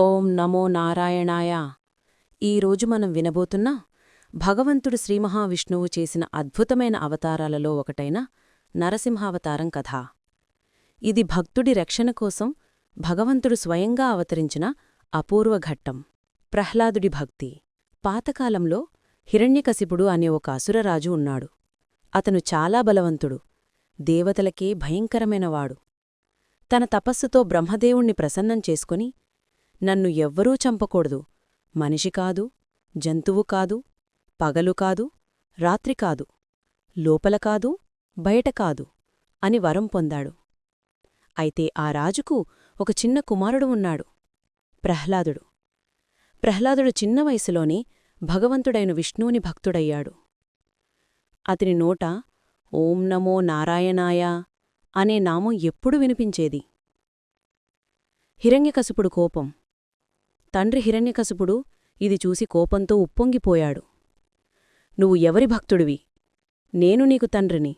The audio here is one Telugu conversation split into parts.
ఓం నమో నారాయణాయ. ఈరోజు మనం వినబోతున్న భగవంతుడు శ్రీ మహావిష్ణువు చేసిన అద్భుతమైన అవతారాలలో ఒకటైన నరసింహావతారం కథ. ఇది భక్తుడి రక్షణ కోసం భగవంతుడు స్వయంగా అవతరించిన అపూర్వ ఘట్టం ప్రహ్లాదుడి భక్తి. పాతకాలంలో హిరణ్యకశిపుడు అనే ఒక అసురరాజు ఉన్నాడు. అతను చాలా బలవంతుడు దేవతలకే భయంకరమైనవాడు. తన తపస్సుతో బ్రహ్మదేవుణ్ణి ప్రసన్నం చేసుకుని నన్ను ఎవ్వరూ చంపకూడదు. మనిషి కాదు జంతువు కాదు పగలు కాదు రాత్రి కాదు లోపల కాదు బయట కాదు అని వరం పొందాడు. అయితే ఆ రాజుకు ఒక చిన్న కుమారుడు ఉన్నాడు ప్రహ్లాదుడు. ప్రహ్లాదుడు చిన్న వయసులోనే భగవంతుడైన విష్ణువుని భక్తుడయ్యాడు. అతని నోట ఓం నమో నారాయణాయ అనే నామం ఎప్పుడు వినిపించేది. హిరణ్యకశిపుడు కోపం తండ్రి హిరణ్యకశిపుడు ఇది చూసి కోపంతో ఉప్పొంగిపోయాడు. నువ్వు ఎవరి భక్తుడివి? నేను నీకు తండ్రిని.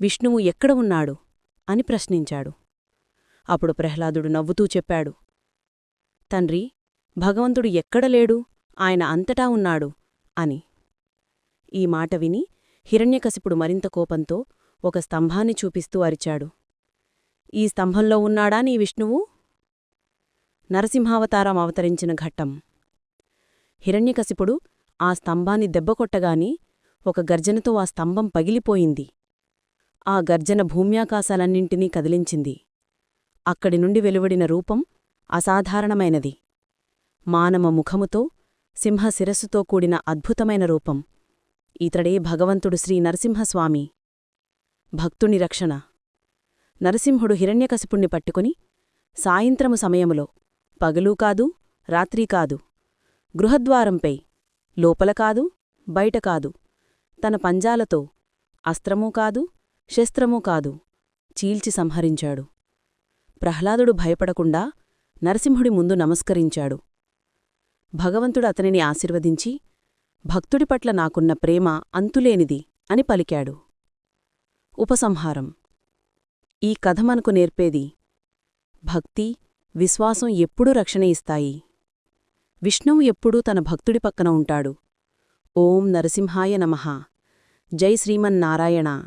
విష్ణువు ఎక్కడ ఉన్నాడు అని ప్రశ్నించాడు. అప్పుడు ప్రహ్లాదుడు నవ్వుతూ చెప్పాడు. తండ్రి భగవంతుడు ఎక్కడ లేడు? ఆయన అంతటా ఉన్నాడు అని. ఈ మాట విని హిరణ్యకశిపుడు మరింత కోపంతో ఒక స్తంభాన్ని చూపిస్తూ అరిచాడు. ఈ స్తంభంలో ఉన్నాడా నీ విష్ణువు? నరసింహావతారం అవతరించిన ఘట్టం. హిరణ్యకశిపుడు ఆ స్తంభాన్ని దెబ్బకొట్టగాని ఒక గర్జనతో ఆ స్తంభం పగిలిపోయింది. ఆ గర్జన భూమ్యాకాశాలన్నింటినీ కదిలించింది. అక్కడి నుండి వెలువడిన రూపం అసాధారణమైనది. మానవ ముఖముతో సింహ శిరస్సుతో కూడిన అద్భుతమైన రూపం. ఇతడే భగవంతుడు శ్రీ నరసింహస్వామి. భక్తుని రక్షణ. నరసింహుడు హిరణ్యకశిపుణ్ణి పట్టుకుని సాయంత్రము సమయములో పగలూ కాదు రాత్రీ కాదు. గృహద్వారంపై లోపల కాదు బయట కాదు. తన పంజాలతో అస్త్రమూ కాదు శస్త్రమూ కాదు చీల్చి సంహరించాడు. ప్రహ్లాదుడు భయపడకుండా నరసింహుడి ముందు నమస్కరించాడు. భగవంతుడు అతనిని ఆశీర్వదించి భక్తుడి పట్ల నాకున్న ప్రేమ అంతులేనిది అని పలికాడు. ఉపసంహారం. ఈ కథ మనకు నేర్పేది భక్తి విశ్వాసం ఎప్పుడూ రక్షణ ఇస్తాయి. విష్ణువు ఎప్పుడూ తన భక్తుడి పక్కన ఉంటాడు. ఓం నరసింహాయ నమ. జై శ్రీమన్నారాయణ.